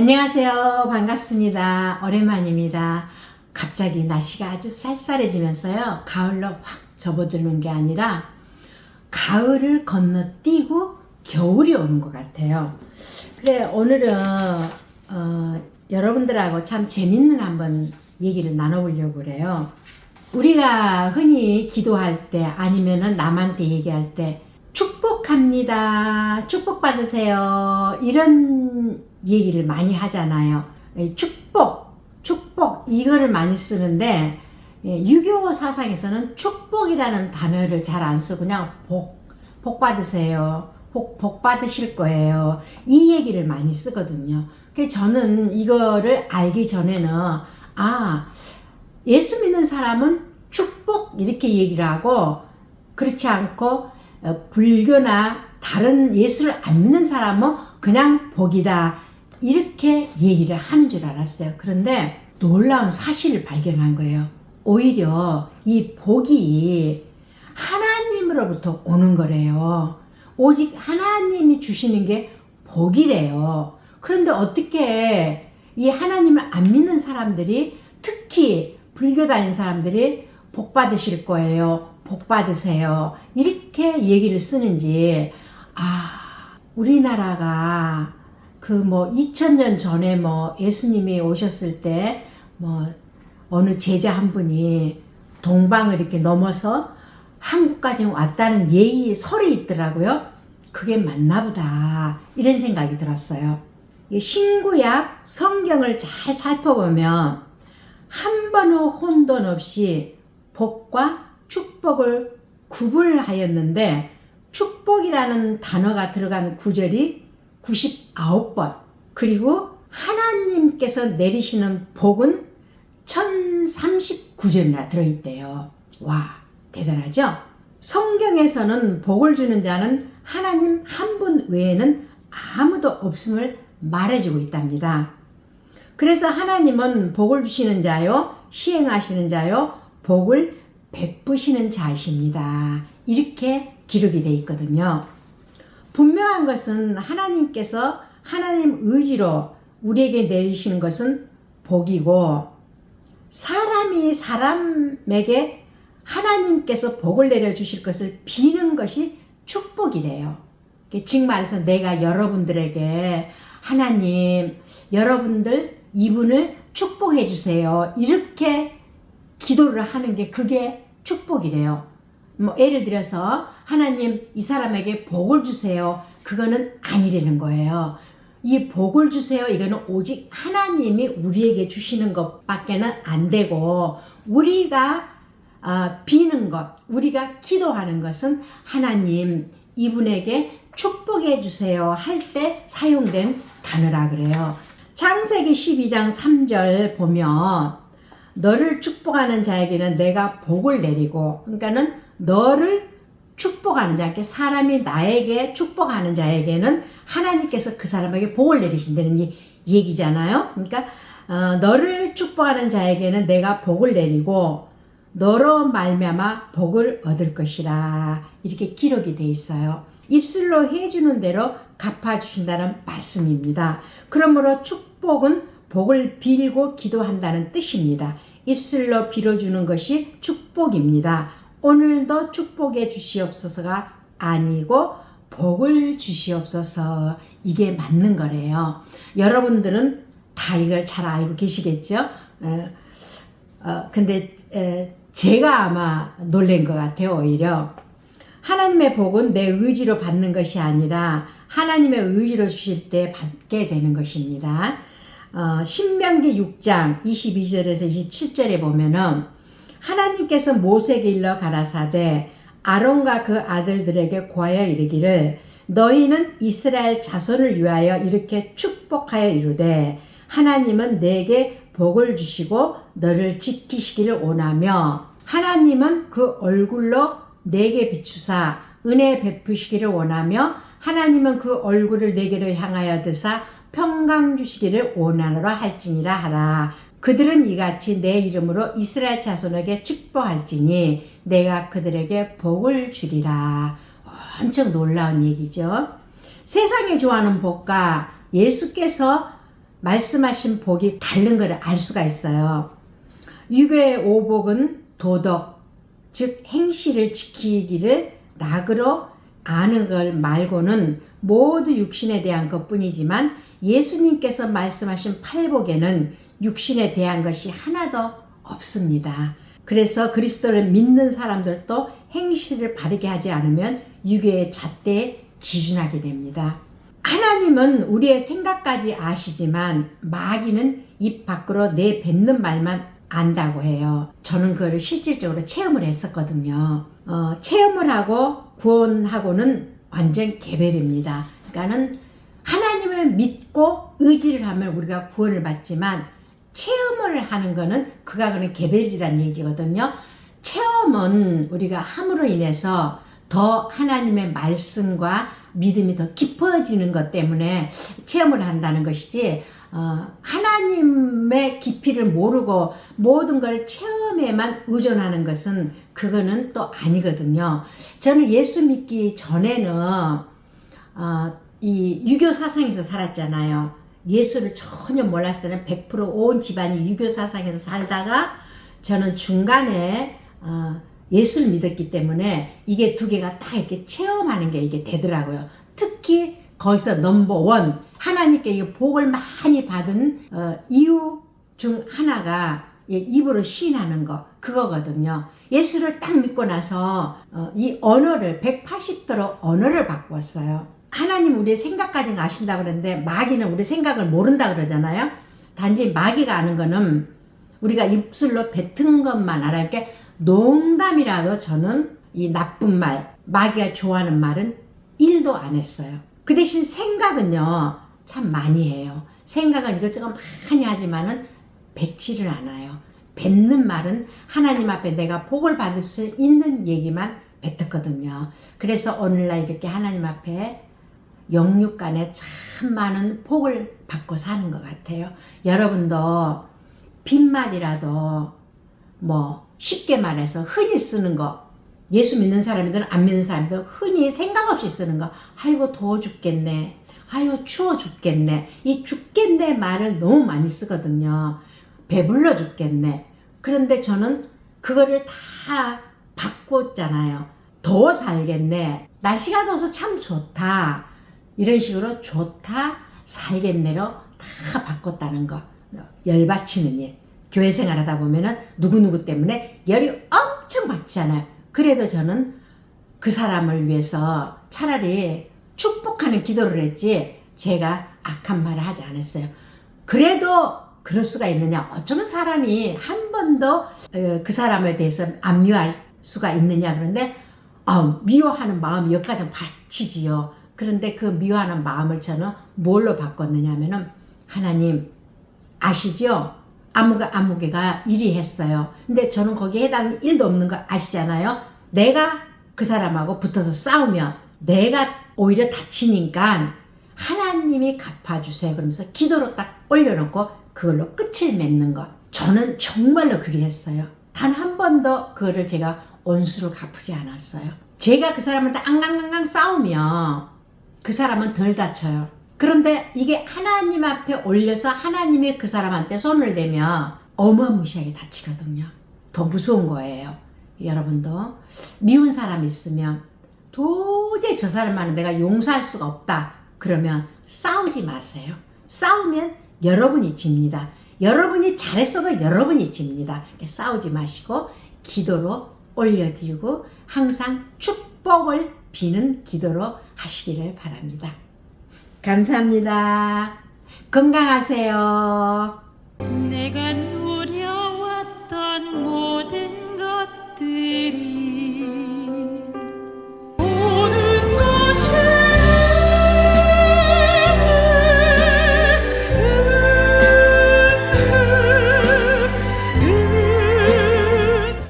안녕하세요. 반갑습니다. 오랜만입니다. 갑자기 날씨가 아주 쌀쌀해지면서요. 가을로 확 접어드는 게 아니라 가을을 건너뛰고 겨울이 오는 것 같아요. 그래, 오늘은 어, 여러분들하고 참 재밌는 한번 얘기를 나눠보려고 그래요. 우리가 흔히 기도할 때 아니면은 남한테 얘기할 때 축복합니다. 축복받으세요. 이런 얘기를 많이 하잖아요. 이 축복, 축복, 이거를 많이 쓰는데, 예, 유교 사상에서는 축복이라는 단어를 잘 안 쓰고 그냥 복, 복 받으세요. 복, 복 받으실 거예요. 이 얘기를 많이 쓰거든요. 저는 이거를 알기 전에는, 아, 예수 믿는 사람은 축복 이렇게 얘기를 하고, 그렇지 않고, 어, 불교나 다른 예수를 안 믿는 사람은 그냥 복이다. 이렇게 얘기를 하는 줄 알았어요. 그런데 놀라운 사실을 발견한 거예요. 오히려 이 복이 하나님으로부터 오는 거래요. 오직 하나님이 주시는 게 복이래요. 그런데 어떻게 이 하나님을 안 믿는 사람들이 특히 불교 다닌 사람들이 복 받으실 거예요. 복 받으세요. 이렇게 얘기를 쓰는지, 아, 우리나라가 그 뭐 2000년 전에 뭐 예수님이 오셨을 때 뭐 어느 제자 한 분이 동방을 이렇게 넘어서 한국까지 왔다는 예의 설이 있더라고요. 그게 맞나 보다. 이런 생각이 들었어요. 이 신구약 성경을 잘 살펴보면 한 번의 혼돈 없이 복과 축복을 구분하였는데 축복이라는 단어가 들어가는 구절이 99번 그리고 하나님께서 내리시는 복은 1039절이나 들어있대요. 와 대단하죠? 성경에서는 복을 주는 자는 하나님 한 분 외에는 아무도 없음을 말해주고 있답니다. 그래서 하나님은 복을 주시는 자요, 시행하시는 자요, 복을 베푸시는 자이십니다. 이렇게 기록이 되어 있거든요. 분명한 것은 하나님께서 하나님 의지로 우리에게 내리시는 것은 복이고, 사람이 사람에게 하나님께서 복을 내려 주실 것을 비는 것이 축복이래요. 즉 말해서 내가 여러분들에게 하나님, 여러분들 이분을 축복해 주세요. 이렇게 기도를 하는 게 그게 축복이래요. 뭐 예를 들어서 하나님 이 사람에게 복을 주세요. 그거는 아니라는 거예요. 이 복을 주세요. 이거는 오직 하나님이 우리에게 주시는 것밖에는 안 되고 우리가 아, 비는 것, 우리가 기도하는 것은 하나님 이분에게 축복해 주세요 할 때 사용된 단어라 그래요. 창세기 12장 3절 보면 너를 축복하는 자에게는 내가 복을 내리고 그러니까는 너를 축복하는 자에게 사람이 나에게 축복하는 자에게는 하나님께서 그 사람에게 복을 내리신다는 이 얘기잖아요. 그러니까 어, 너를 축복하는 자에게는 내가 복을 내리고 너로 말미암아 복을 얻을 것이라 이렇게 기록이 돼 있어요. 입술로 해주는 대로 갚아주신다는 말씀입니다. 그러므로 축복은 복을 빌고 기도한다는 뜻입니다. 입술로 빌어주는 것이 축복입니다. 오늘도 축복해 주시옵소서가 아니고 복을 주시옵소서 이게 맞는 거래요. 여러분들은 다 이걸 잘 알고 계시겠죠? 어, 어, 근데 에, 제가 아마 놀란 것 같아요 오히려 하나님의 복은 내 의지로 받는 것이 아니라 하나님의 의지로 주실 때 받게 되는 것입니다. 어, 신명기 6장 22절에서 27절에 보면은 하나님께서 모세에게 일러 가라사대 아론과 그 아들들에게 고하여 이르기를 너희는 이스라엘 자손을 위하여 이렇게 축복하여 이르되 하나님은 내게 복을 주시고 너를 지키시기를 원하며 하나님은 그 얼굴로 내게 비추사 은혜 베푸시기를 원하며 하나님은 그 얼굴을 내게로 향하여 드사 평강 주시기를 원하노라 할지니라 하라. 그들은 이같이 내 이름으로 이스라엘 자손에게 축복할지니 내가 그들에게 복을 주리라. 엄청 놀라운 얘기죠. 세상에 좋아하는 복과 예수께서 말씀하신 복이 다른 것을 알 수가 있어요. 유교의 오복은 도덕, 즉 행실을 지키기를 낙으로 아는 걸 말고는 모두 육신에 대한 것뿐이지만 예수님께서 말씀하신 팔복에는 육신에 대한 것이 하나도 없습니다. 그래서 그리스도를 믿는 사람들도 행실을 바르게 하지 않으면 유교의 잣대에 기준하게 됩니다. 하나님은 우리의 생각까지 아시지만 마귀는 입 밖으로 내뱉는 말만 안다고 해요. 저는 그거를 실질적으로 체험을 했었거든요. 어, 체험을 하고 구원하고는 완전 개별입니다. 그러니까는 하나님을 믿고 의지를 하면 우리가 구원을 받지만 체험을 하는 거는 그가 그는 개별이라는 얘기거든요. 체험은 우리가 함으로 인해서 더 하나님의 말씀과 믿음이 더 깊어지는 것 때문에 체험을 한다는 것이지 어, 하나님의 깊이를 모르고 모든 걸 체험에만 의존하는 것은 그거는 또 아니거든요. 저는 예수 믿기 전에는 어, 이 유교 사상에서 살았잖아요. 예수를 전혀 몰랐을 때는 100%온 집안이 유교 사상에서 살다가 저는 중간에 어, 예수를 믿었기 때문에 이게 두 개가 딱 이렇게 체험하는 게 이게 되더라고요. 특히 거기서 넘버 원 하나님께 이 복을 많이 받은 어, 이유 중 하나가 이 입으로 시인하는 거 그거거든요. 예수를 딱 믿고 나서 어, 이 언어를 180도로 언어를 바꾸었어요. 하나님 우리의 생각까지 아신다 그러는데 마귀는 우리 생각을 모른다 그러잖아요. 단지 마귀가 아는 거는 우리가 입술로 뱉은 것만 알아요. 그러니까 농담이라도 저는 이 나쁜 말, 마귀가 좋아하는 말은 1도 안 했어요. 그 대신 생각은요, 참 많이 해요. 생각은 이것저것 많이 하지만은 뱉지를 않아요. 뱉는 말은 하나님 앞에 내가 복을 받을 수 있는 얘기만 뱉었거든요. 그래서 오늘날 이렇게 하나님 앞에 영육 간에 참 많은 복을 받고 사는 것 같아요. 여러분도 빈말이라도 뭐 쉽게 말해서 흔히 쓰는 거 예수 믿는 사람이든 안 믿는 사람이든 흔히 생각 없이 쓰는 거 아이고 더워 죽겠네 아이고 추워 죽겠네. 이 죽겠네 말을 너무 많이 쓰거든요. 배불러 죽겠네. 그런데 저는 그거를 다 바꿨잖아요. 더워 살겠네. 날씨가 더워서 참 좋다 이런 식으로 좋다 살겠네로 다 바꿨다는 거 열받치는 일 교회 생활하다 보면은 누구누구 때문에 열이 엄청 받잖아요. 그래도 저는 그 사람을 위해서 차라리 축복하는 기도를 했지 제가 악한 말을 하지 않았어요. 그래도 그럴 수가 있느냐? 어쩌면 사람이 한 번도 어, 그 사람에 대해서 안 미워할 수가 있느냐? 그런데 아, 미워하는 마음이 여기까지 받치지요. 그런데 그 미워하는 마음을 저는 뭘로 바꿨느냐 하면은 하나님 아시죠? 아무가 아무개가 일이 했어요. 근데 저는 거기에 해당이 일도 없는 거 아시잖아요. 내가 그 사람하고 붙어서 싸우면 내가 오히려 다치니까 하나님이 갚아주세요. 그러면서 기도로 딱 올려놓고 그걸로 끝을 맺는 것. 저는 정말로 그리 했어요. 단 한 번도 그거를 제가 온수로 갚지 않았어요. 제가 그 사람한테 앙강강강 싸우면 그 사람은 덜 다쳐요. 그런데 이게 하나님 앞에 올려서 하나님이 그 사람한테 손을 대면 어마무시하게 다치거든요. 더 무서운 거예요. 여러분도 미운 사람 있으면 도저히 저 사람만은 내가 용서할 수가 없다. 그러면 싸우지 마세요. 싸우면 여러분이 집니다. 여러분이 잘했어도 여러분이 집니다. 싸우지 마시고 기도로 올려드리고 항상 축복을 비는 기도로 하시기를 바랍니다. 감사합니다. 건강하세요.